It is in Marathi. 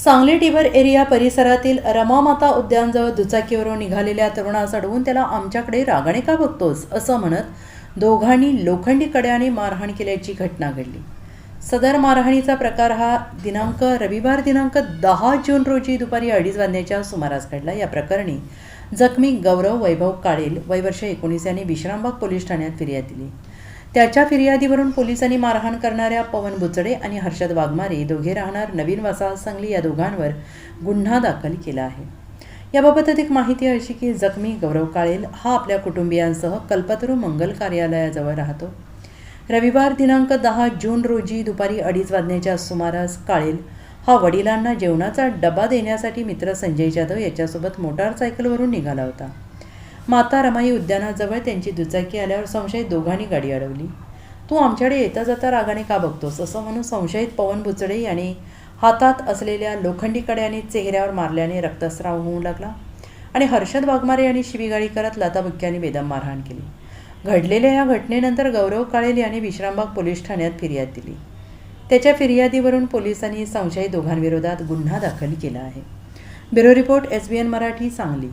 सांगली टिबर एरिया परिसरातील रमामाता उद्यानजवळ दुचाकीवरून निघालेल्या तरुणास अडवून त्याला आमच्याकडे रागाने का बघतोस? असं म्हणत दोघांनी लोखंडी कड्याने मारहाण केल्याची घटना घडली. सदर मारहाणीचा प्रकार हा दिनांक रविवार दिनांक दहा जून रोजी दुपारी अडीच वाजण्याच्या सुमारास घडला. या प्रकरणी जखमी गौरव वैभव काळेल वय वर्ष एकोणीस यांनी विश्रामबाग पोलीस ठाण्यात फिर्याद दिली. त्याच्या फिर्यादीवरून पोलिसांनी मारहाण करणाऱ्या पवन बुचडे आणि हर्षद वाघमारे दोघे राहणार नवीन वसाहत सांगली या दोघांवर गुन्हा दाखल केला आहे. याबाबत अधिक माहिती अशी की जखमी गौरव काळेल हा आपल्या कुटुंबियांसह कल्पतरू मंगल कार्यालयाजवळ राहतो. रविवार दिनांक दहा जून रोजी दुपारी अडीच वाजण्याच्या सुमारास काळेल हा वडिलांना जेवणाचा डबा देण्यासाठी मित्र संजय जाधव याच्यासोबत मोटारसायकलवरून निघाला होता. माता रमाई उद्यानाजवळ त्यांची दुचाकी आल्यावर संशयित दोघांनी गाडी अडवली. तू आमच्याकडे येता जाता रागाने का बघतोस? असं म्हणून संशयित पवन बुचडे यांनी हातात असलेल्या लोखंडी कड्याने चेहऱ्यावर मारल्याने रक्तस्राव होऊ लागला आणि हर्षद वाघमारे यांनी शिवीगाळी करत लताबुक्क्यांनी बेदम मारहाण केली. घडलेल्या या घटनेनंतर गौरव काळेल यांनी विश्रामबाग पोलीस ठाण्यात फिर्याद दिली. त्याच्या फिर्यादीवरून पोलिसांनी संशयित दोघांविरोधात गुन्हा दाखल केला आहे. Bureau report S B N Marathi Sangli.